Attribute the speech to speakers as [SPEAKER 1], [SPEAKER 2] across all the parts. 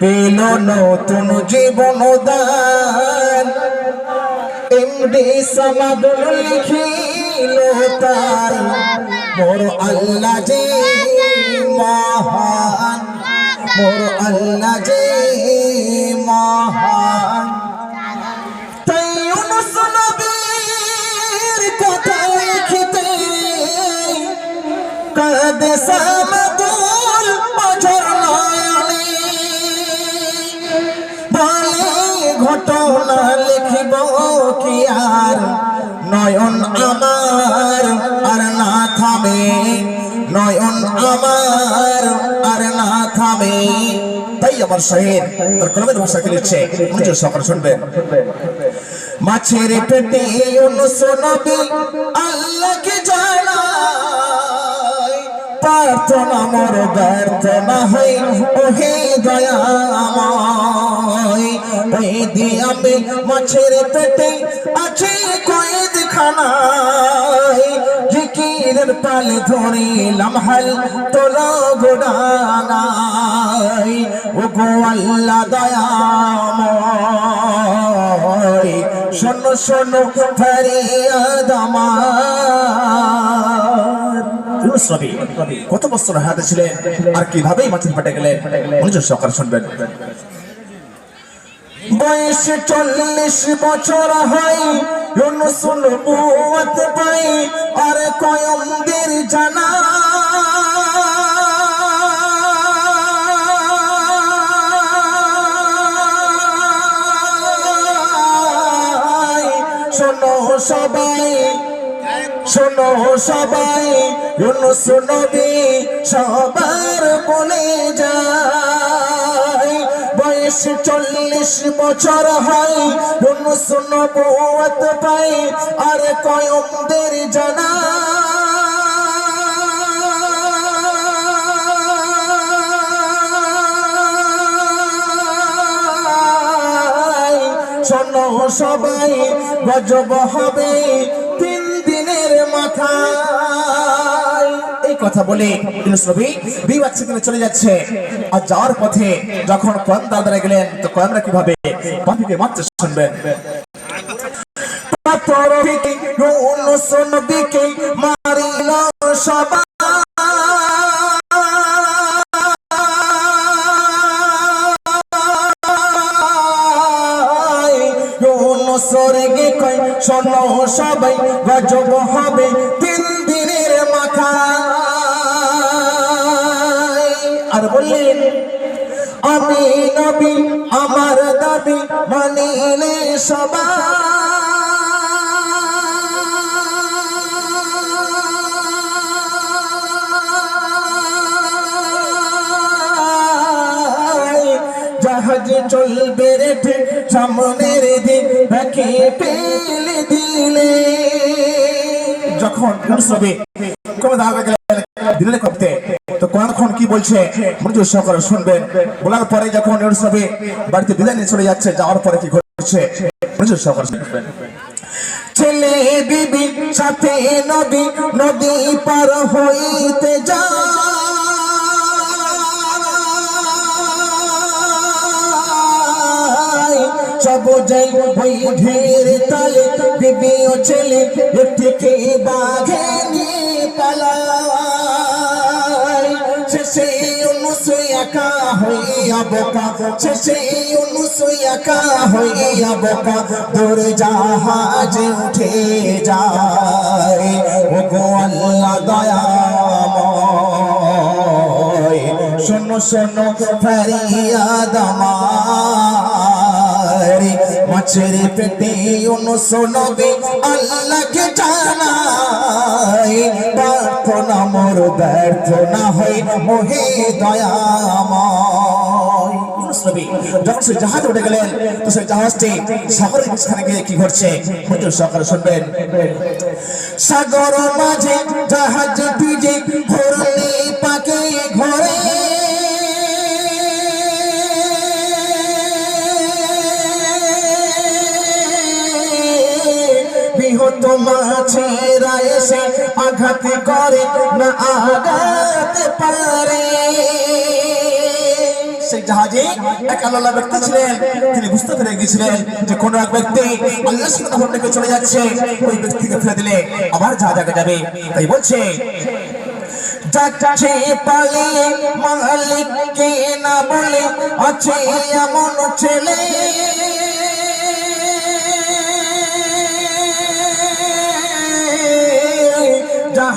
[SPEAKER 1] পেল নতুন জীবন দান। এমডি সামাদুল লিখিল তার মোর আল্লাহ যে মহান। মোর আল্লাহ যে মহান। তাই ইউনুস নবীর কথা লিখিতে কাঁদে আমার শহীদ তার কলমের ভাষাকে লিখছে? মঞ্জুর সকাল শুনবেন? মাছের পেটে অনুসনবি আল্লাহকে জানাই প্রার্থনা মোর ব্যর্থ না হই, ওহে দয়াময় ওই দিয়ামে মাছের পেটে আছে কয়েদ খানায় জিকিরের পাল ধরে লামহাল তোলা গোডানাই ও গো আল্লাহ দয়াময় শোনো শোনো, ফরিয়াদ আমার ইউনুস কত বছর হাতে ছিলেন, আর কীভাবে মাছের পেটে গেলেন, মনোযোগ সহকারে শুনবেন। বয়স চল্লিশ বছর হয় ইউনুস নবুয়ত পাই, আর কয়মদের জানা। শোনো সবাই শোনো সবাই ইউনুস নবী সবার বলে যায়। বয়স চল্লিশ বছর হয়, ইউনুস নবুয়ত পাই আর কয়মদের জানা। শোনো সবাই গজব হবে তিন দিনের এই কথা বলে নবী বিবাদ সেখানে চলে যাচ্ছে। আর যাওয়ার পথে যখন কয়েম দাদারা গেলেন, তো কয়েমরা কীভাবে পাখিকে মারতে শুনবেন সবাই। সবাই, গজব হবে আর বললেন, আমি নবী, আমার দাবি মানিলে জাহাজ চলবে রে ঠিক সামনের দিন রাখে পেলে দিলে। যখন সবে কবে দাঁড়াবে গেলেন, দিলে করতে কখন কি বলছে? মনোযোগ সহকারে শুনবেন। বলার পরে যখন সবে বাড়িতে বিদায় নিয়ে চলে যাচ্ছে, যাওয়ার পরে কি ঘটছে? মনোযোগ সহকারে শুনবেন। ছেলে বিবি, সাথে নদী নদী পার হইতে যায় সব যাই ওই ঢের তালে বিবি ও ছেলে থেকে বাঘে নিয়ে পালায় একা হইয়া বোকা, শেষে অনুসু একা হইয়া বোকা। দূরে জাহাজ উঠে যায় ও গো আল্লাহ দয়াময়। শোনো শোনো, ফরিয়াদ আমার। মাছের পেটে অনুস নবী আল্লাহকে জানাই প্রার্থনা মোর ব্যর্থ না হই, মোহে দয়াময়। যখন জাহাজ উঠে গেলেন, তো জাহাজটি সাগরের মাঝখানে গিয়ে কি ঘটছে সহকারে শুনবেন। সাগর মাঝে জাহাজ ভিজে ঘোরে পাকে ঘরে। মাছেরা এসে আঘাত আঘাত পারে। চলে যাচ্ছে, ওই ব্যক্তিকে ফেলে দিলে আবার জাহাজ আগে যাবে। তাই বলছে যাচ্ছে পালিয়ে মালিককে না বলে আছে এমন ছেলে।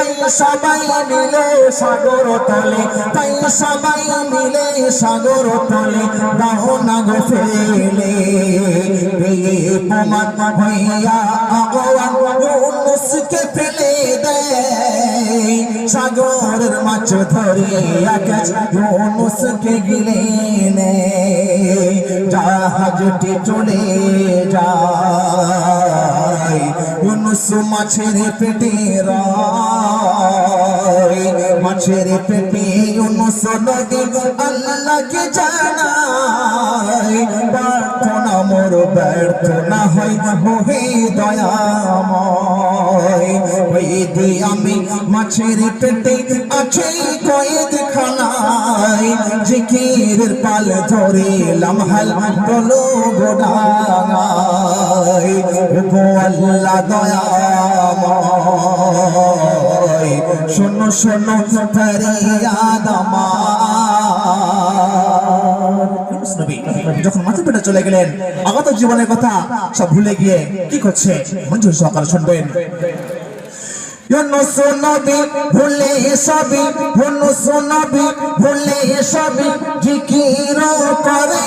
[SPEAKER 1] তাই সবাই মিলে সাগর তলে, তাই সবাই মিলে সাগর তলে দাও না গো ফেলে। পেয়ে প্রমাণ হইয়া আগওয়ান ইউনুসকে ফেলে দেয়। সাগরের মাছ ধরে আকাশ ইউনুসকে গিলে নেয়। জাহাজটি চলে যায়। ইউনুস মাছের পেটে রয় মাছের পেটে ইউনুস নদী আল্লাহকে জানায় ব্যর্থ না মোর ব্যর্থ না হয় মোহে দয়াময়। ওই দি আমি মাছের পেটে আছে কয়েদ খানায়, জিকিরের পাল ধরে লামহাল বলো গোডাঙায় শোনো ফরিয়াদ যখন মাথা পেটে চলে গেলেন, আগত জীবনের কথা সব ভুলে গিয়ে কি করছে? মঞ্জুর ভুলে সবই জিকির করে।